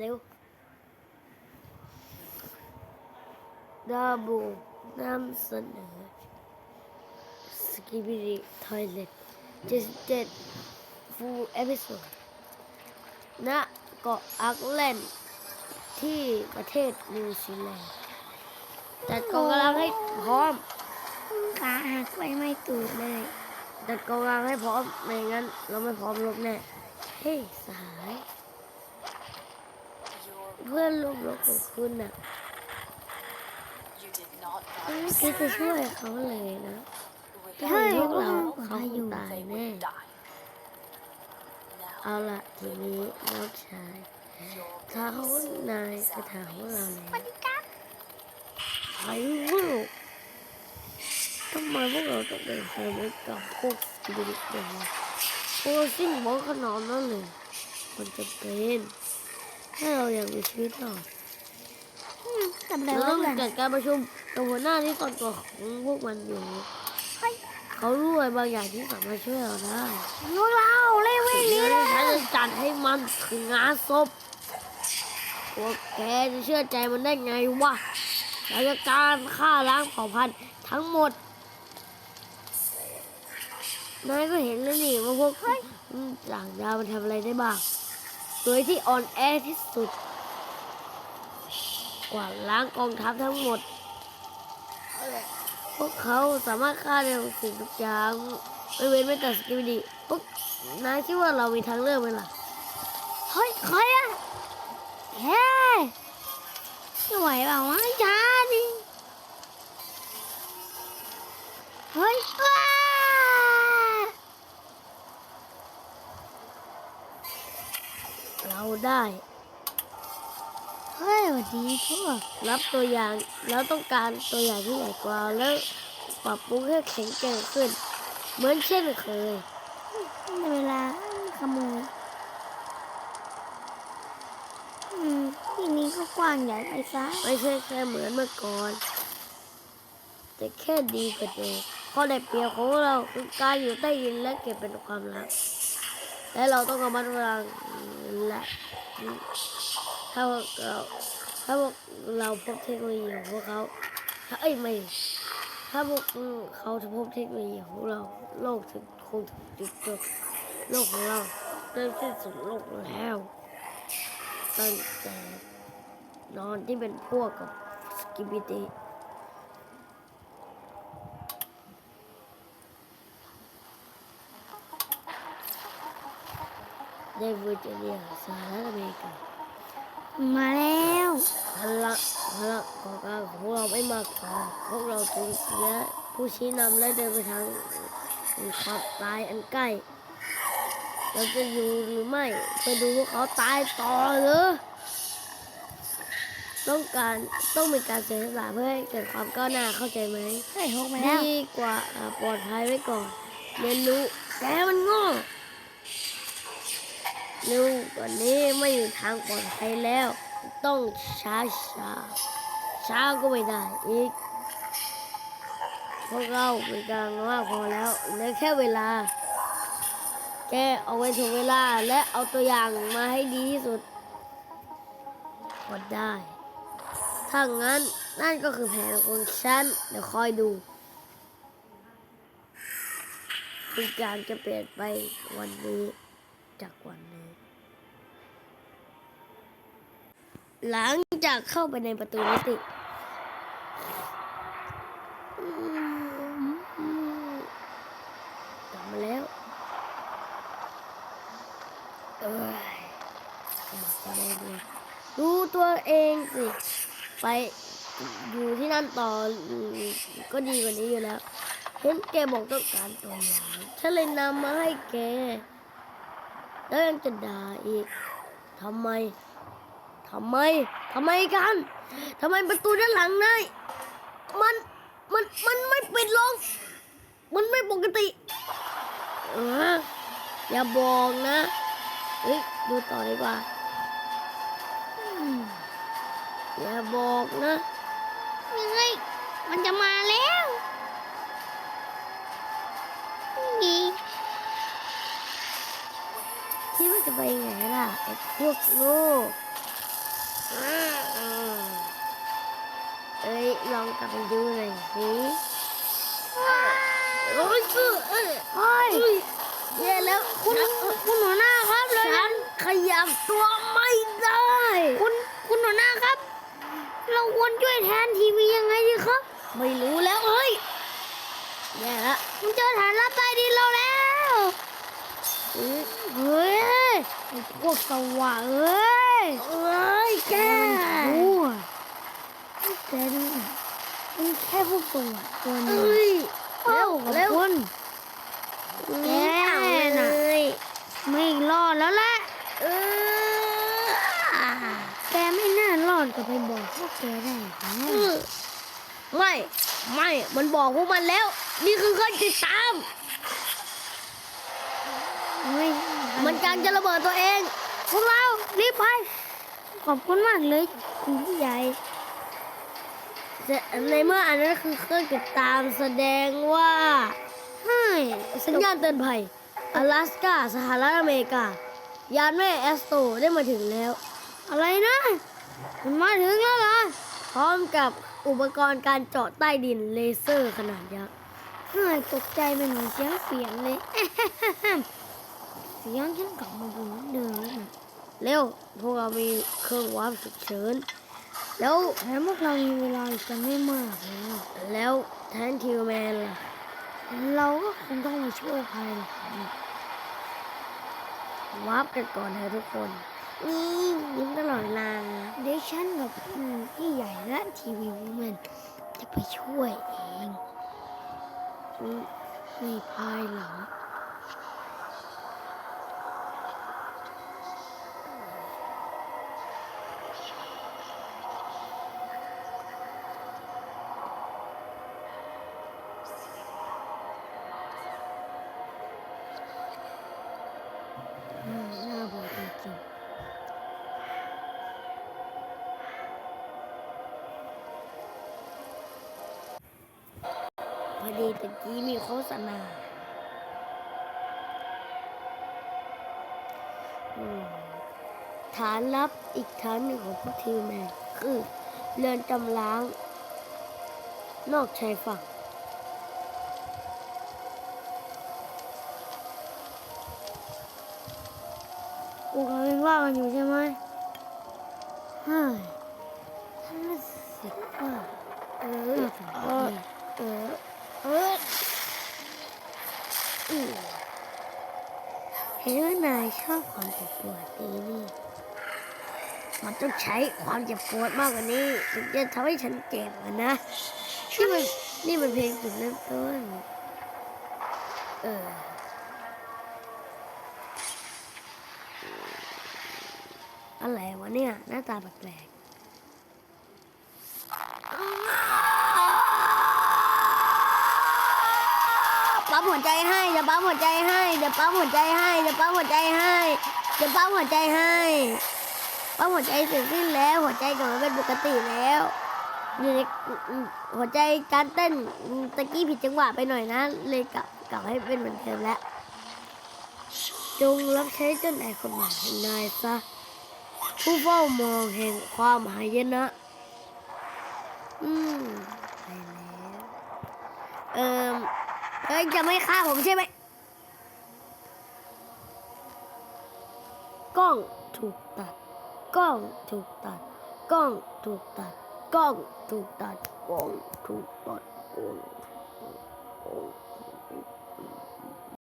เร็วดาบูนำเสนอสกิบิดีทอยเล็ต77 full episode ณเกาะอักแลนด์ที่ประเทศนิวซีแลนด์จัดกองกำลังให้พร้อมขาหักไปไม่ตูดเลยจัดกองกำลังให้พร้อมไม่งั้น เราไม่พร้อมรบแน่ เฮ้ยสหายเพื่อนร่วมรบของคุณน่ะ You did not ไม่ die. คิดจะช่วยเขาเลยนะ With ถ้าเป็นพวกเราเฮ้ยเขาคงตาย they แน่ would die. เอา Now ละทีนี้น้องชาย your ถ้าเขานายกระถางของเราเลยสวัสดีครับใครพวกทำไมพวกเราต้องเดินทางไปกับพวกสกิลิตเดวะพวกเราสิ้นหวังขนาดนั้นเลยมันจะเป็น ให้เราอยากมีชีวิตรอดอืมทำอะไรเราวะต้องเพื่อนจัดการประชุมกับหัวหน้าที่ตอนตัวของพวกมันอยู่ เฮ้ยเขารู้อะไรบางอย่างที่สามารถช่วยเราได้พวกเราเล่วิ่งหนีสิ่งเลที่ฉันยจะจัดให้มันคืองานศพพวกแกจะเชื่อใจมันได้ไงวะเราจะการฆ่าล้างเผ่าพันธุ์ทั้งหมดนายก็เห็นแล้วนี่ว่าพวกต่างดาวมันทำอะไรได้บ้าง โดยที่อ่อนแอที่สุด กว่าล้างกองทัพทั้งหมด พวกเขาสามารถฆ่าได้ทุกสิ่งทุกอย่างไม่เว้นแม้แต่สกิลดีพวกนายคิดว่าเรามีทางเลือกไหมล่ะเฮ้ยใครอะเฮ้ยจะไหวเปล่าวะช้าดิเฮ้ยว้า เราได้ เฮ้ยสวัสดีพวกรับตัวอย่างแล้วต้องการตัวอย่างที่ใหญ่กว่าแล้วปรับปรุงให้แข็งแกร่งขึ้น เหมือนเช่นเคยในเวลาขโมยอืมที่นี้ก็กว้างใหญ่ไปซะไม่ใช่แค่เหมือนเมื่อก่อน แต่แค่ดีกว่าเดิมข้อได้เปรียบของเราคือการอยู่ใต้ดินและเก็บเป็นความลับและเราต้องระมัดระวัง และถ้าพวกเราถ้าพวกเราพบเทคโนโลยีของพวกเขาถ้าเอ้ยไม่ถ้าพวกเขาจะพบเทคโนโลยีของเราโลกถึงคงถึงจุดจบโลกของเราเริ่มสิ้นสุดโลกแล้วตั้งแต่นอนที่เป็นพวกกับสกิบิตี ในเวอร์จิเนียสหรัฐอเมริกา มาแล้วพลังพลังของการของเราไม่มากพอพวกเราสูญเสียผู้ชี้นำและเดินไปทางความตายอันใกล้ เราจะอยู่หรือไม่ไปดูพวกเขาตายต่อหรือต้องการต้องมีการเสียสละเพื่อให้เกิดความก้าวหน้าเข้าใจไหมเฮ้ยหกมาแล้วดีกว่าอ่าปลอดภัยไว้ก่อนเรียนรู้แกมันโง่ เร็วกว่านี้ไม่มีทางปลอดภัยแล้ว ต้องช้าช้าช้าก็ไม่ได้อีกพวกเราเป็นกลางมาพอแล้วเหลือแค่เวลา แกเอาไว้ถูกเวลาและเอาตัวอย่างมาให้ดีที่สุดก็ได้ ถ้างั้นนั่นก็คือแผนของฉันเดี๋ยวคอยดูทุกอย่างจะเปลี่ยนไปวันนี้จากวัน หลังจากเข้าไปในประตูมิติกลับมาแล้วเอ้ยมัครแสดงเลยดูตัวเองสิ ไปอยู่ที่นั่นต่อก็ดีกว่านี้อยู่แล้ว เห็นแกบอกต้องการตัวอย่างฉันเลยนำมาให้แก แล้วยังจะด่าอีกทำไม ทำไมทำไมกันทำไมประตูด้านหลังนายมันมันมันไม่ปิดลง มันไม่ปกติเอออย่าบอกนะเฮ้ยดูต่อดีกว่าอืมอย่าบอกนะเฮ้ยมันจะมาแล้วนี่คิดว่าจะไปไหนล่ะไอ้พวกโง่ เอ้ยลองกลับไปดูหน่อยสิโอ้ยคือเอ้ยเฮ้ยอุ้ยแย่แล้วคุณคุณหัวหน้าครับเลยฉันขยับตัวไม่ได้ คุณคุณหัวหน้าครับ เราควรช่วยแทนทีวียังไงดีครับ ไม่รู้แล้วเฮ้ยแย่ละมันเจอฐานรับใต้ดินเราแล้วเฮ้ยพวกสว่าเอ้ย เอ้ยแกชั่วแกนี่มันแค่พวกสว่างตัวหนึงเอ้ยเอ้ากับเร็วคุณแกน่ะเลยไม่รอดแล้วแหละเออแกไม่น่ารอดก็ไปบอกพวกแกได้นะเออไม่ ไม่ มันบอกพวกมันแล้ว นี่คือเครื่องติดตามไม่มันกำลังจะระเบิดตัวเอง พวกเรา รีบไป ขอบคุณมากเลยคุณผู้ใหญ่ในเมื่ออันนั้นคือเครื่องติดตามแสดงว่าเฮ้สัญญาณเตือนภัย阿拉สกาสหรัฐอเมริกา ยานแม่แอสโตได้มาถึงแล้ว อะไรนะมันมาถึงแล้วเหรอพร้อมกับอุปกรณ์การเจาะใต้ดินเลเซอร์ขนาดยักษ์เฮ้ยตกใจเป็นเหมือนเสียงเสียงเลย เสียงฉันกลับมาเป็นเหมือนเดิมแล้วนะ เร็วพวกเรามีเครื่องวาร์ปฉุกเฉินแล้วแถมพวกเรามีเวลาอีกจะไม่มากเลยนะแล้วแทนคิวแมนล่ะ เราก็คงต้องมาช่วยภายหลังวาร์ปกันก่อนเถอะทุกคนอืมยิ้มตลอดเวลาเดี๋ยวฉันกับอืมพี่ใหญ่และทีวีวูแมนจะไปช่วยเองอืมในภายหลัง ดีตะกี้มีโฆษณาอืมฐานลับอีกฐานหนึ่งของพวกทีมแมนคือเรือนจำล้าง นอกชายฝั่งๆพวกเรายังว่ากันอยู่ใช่ไหมเฮ้ยฉันรู้สึกว่าเอน่าอสนเอใจอเออ เอออืมเห็นว่านายชอบความเจ็บปวดดีนี่ มันต้องใช้ความเจ็บปวดมากกว่านี้ถึงจะทำให้ฉันเจ็บอะนะ นี่มันนี่มันเพลงจุดเริ่มต้น เอออะไรวะเนี่ย หน้าตาแปลก ปั๊มหัวใจให้เดี๋ยวปั๊มหัวใจให้เดี๋ยวปั๊มหัวใจให้เดี๋ยวปั๊มหัวใจให้เดี๋ยวปั๊มหัวใจให้ปั๊มหัวใจเสร็จสิ้นแล้ว หัวใจกลับมาเป็นปกติแล้วอยู่ในหัวใจการเต้นตะกี้ผิดจังหวะไปหน่อยนะ เลยกลับกลับให้เป็นเหมือนเดิมแล้วจงรับใช้เจ้านายคนใหม่นายซะผู้เฝ้ามองแห่งความหายนะ อืมไปแล้วเอิม เอ้ยจะไม่ฆ่าผมใช่ไหมกล้องถูกตัดกล้องถูกตัดกล้องถูกตัดกล้องถูกตัดกล้องถูกตัดกล้องถูก